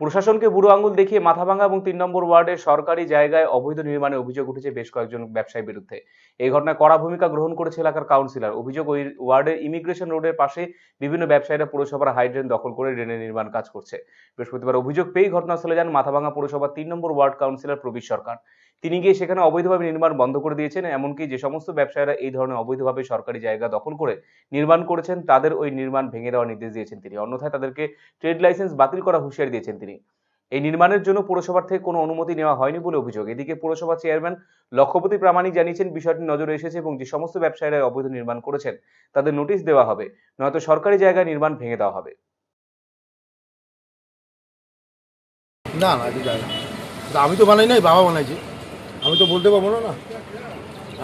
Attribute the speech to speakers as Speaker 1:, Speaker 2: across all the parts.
Speaker 1: প্রশাসনকে বুড়ো আঙুল দেখিয়ে মাথাভাঙ্গা এবং তিন নম্বর ওয়ার্ডের সরকারি জায়গায় অবৈধ নির্মাণে অভিযোগ উঠেছে বেশ কয়েকজন ব্যবসায়ীর বিরুদ্ধে। এই ঘটনায় কড়া ভূমিকা গ্রহণ করেছে এলাকার কাউন্সিলর। অভিযোগ, ওই ওয়ার্ডের ইমিগ্রেশন রোডের পাশে বিভিন্ন ব্যবসায়ীরা পুরসভার হাইড্রেন দখল করে ড্রেনের নির্মাণ কাজ করছে। বৃহস্পতিবার অভিযোগ পেয়েই ঘটনাস্থলে যান মাথাভাঙ্গা পুরসভার তিন নম্বর ওয়ার্ড কাউন্সিলর প্রবীর সরকার। তিনি গিয়ে সেখানে অবৈধভাবে নির্মাণ বন্ধ করে দিয়েছেন, এমনকি যে সমস্ত ব্যবসায়ীরা এই ধরনের অবৈধভাবে সরকারি জায়গা দখল করে নির্মাণ করেছেন, তাদের ওই নির্মাণ ভেঙে দেওয়ার নির্দেশ দিয়েছেন তিনি। অন্যথায় তাদেরকে ট্রেড লাইসেন্স বাতিল করা হুঁশিয়ারি দিয়েছেন তিনি। এই নির্মাণের জন্য পুরসভার থেকে কোনো অনুমতি নেওয়া হয়নি বলে অভিযোগ। এদিকে পুরসভা চেয়ারম্যান লক্ষপতি প্রামাণিক জানিয়েছেন বিষয়টি নজরে এসেছে এবং যে সমস্ত ব্যবসায়ীরা অবৈধ নির্মাণ করেছেন, তাদের নোটিশ দেওয়া হবে, নয়তো সরকারি জায়গায় নির্মাণ ভেঙে দেওয়া হবে।
Speaker 2: না না। আমি তো বানাই নাই, বাবা বানাইছে। আমি তো বলতে পারব না না।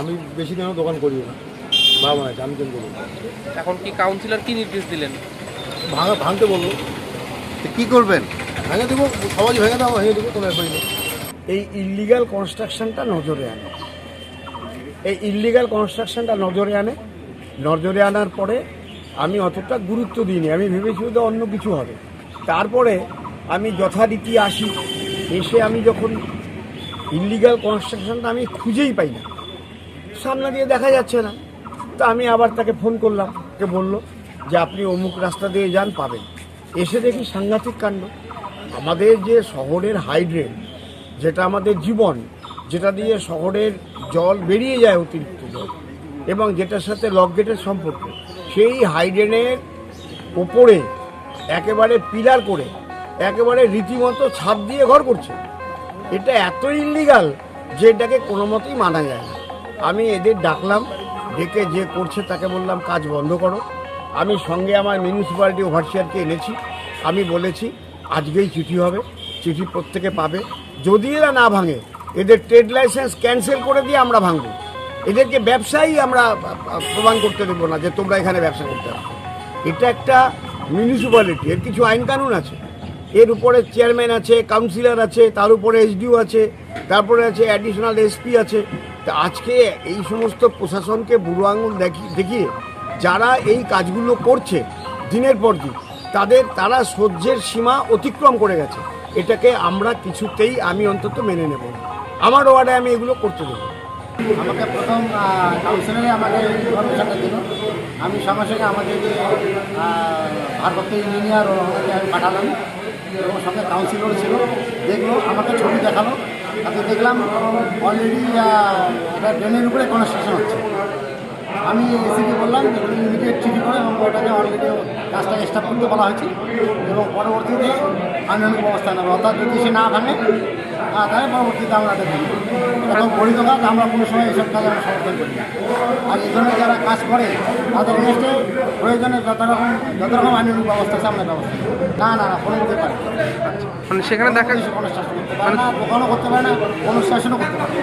Speaker 2: আমি বেশি দিনও দোকান করি না? বাবা বানাইছে আমি কেন করব
Speaker 3: এখন কি কাউন্সিলর কি নির্দেশ দিলেন?
Speaker 2: ভাঙা ভাঙতে বলব।
Speaker 4: তো কি করবেন?
Speaker 2: ভেঙে দেবো সবাই ভেঙে দাও ভেঙে দেবো কোনো ব্যাপারই নেই।
Speaker 5: এই ইলিগাল কনস্ট্রাকশনটা নজরে আনে। এই ইলিগাল কনস্ট্রাকশনটা নজরে আনে। নজরে আনার পরে আমি অতটা গুরুত্ব দিইনি। আমি ভেবেছি যে অন্য কিছু হবে। তারপরে আমি যথারীতি আসি। এসে আমি যখন ইলিগাল কনস্ট্রাকশনটা আমি খুঁজেই পাই না। সামনে দিয়ে দেখা যাচ্ছে না। তা আমি আবার তাকে ফোন করলাম। কে বলল যে, আপনি অমুক রাস্তা দিয়ে যান, পাবেন। এসে দেখি সাংঘাতিক কাণ্ড। আমাদের যে শহরের হাইড্রেন যেটা আমাদের জীবন, যেটা দিয়ে শহরের জল বেরিয়ে যায় অতিরিক্ত জল, এবং যেটার সাথে লকগেটের সম্পর্ক, সেই হাইড্রেনের ওপরে একেবারে পিলার করে, একেবারে রীতিমতো ছাদ দিয়ে ঘর করছে। এটা এত ইলিগাল যে এটাকে কোনো মতেই মানা যায় না। আমি এদের ডাকলাম, ডেকে যে করছে তাকে বললাম, কাজ বন্ধ করো। আমি সঙ্গে আমার মিউনিসিপ্যালিটি ওভারসিয়ারকে এনেছি। আমি বলেছি, আজকেই চিঠি হবে, চিঠি প্রত্যেকে পাবে। যদি এরা না ভাঙে, এদের ট্রেড লাইসেন্স ক্যান্সেল করে দিয়ে আমরা ভাঙবো। এদেরকে ব্যবসায়ী আমরা প্রমাণ করতে দেবো না যে তোমরা এখানে ব্যবসা করতে হবে এটা একটা মিউনিসিপ্যালিটি এর কিছু আইন কানুন আছে। এর উপরে চেয়ারম্যান আছে, কাউন্সিলর আছে, তার উপরে এসডিও আছে, তারপরে আছে অ্যাডিশনাল এসপি আছে। তা আজকে এই সমস্ত প্রশাসনকে বুড়ো আঙুল দেখি, দেখিয়ে যারা এই কাজগুলো করছে দিনের পর দিন, তাদের, তারা সহ্যের সীমা অতিক্রম করে গেছে। এটাকে আমরা কিছুতেই আমি অন্তত মেনে নেব আমার ওয়ার্ডে আমি এগুলো করতে দেবো
Speaker 4: আমাকে প্রথম কাউন্সিলরে আমাকে ইনফরমেশনটা দিল। আমি সঙ্গে সঙ্গে আমাদের ভারপ্রাপ্ত ইঞ্জিনিয়ার ওনাকে আমি পাঠালাম। এবং সঙ্গে কাউন্সিলর ছিল, দেখল, আমাকে ছবি দেখাল। তাতে দেখলাম অলরেডি একটা ড্রেনের উপরে কনস্ট্রাকশন হচ্ছে। আমি এসিকে বললাম যে ইমিডিয়েট চিঠি করে এবং ওটাকে অলরেডি কাজটাকে স্টাপ করতে বলা হয়েছে এবং পরবর্তীতে আইনানুক ব্যবস্থা নেব। অর্থাৎ যদি সে না ভাঙে তাহলে পরবর্তীতে আমরা দেখব। এখন বৈধ কাজ আমরা কোনো সময় এসব কাজ আমরা সমর্থন করি আর এই ধরনের যারা কাজ করে তাদের অনুষ্ঠানে প্রয়োজনে যত রকম যত রকম আইনানুক ব্যবস্থা আছে আমরা ব্যবস্থা না না না কোনো হতে পারে
Speaker 3: মানে সেখানে দেখা
Speaker 4: কোনো শাসন করতে পারে না দোকানও করতে পারে না কোনো শাসনও করতে পারে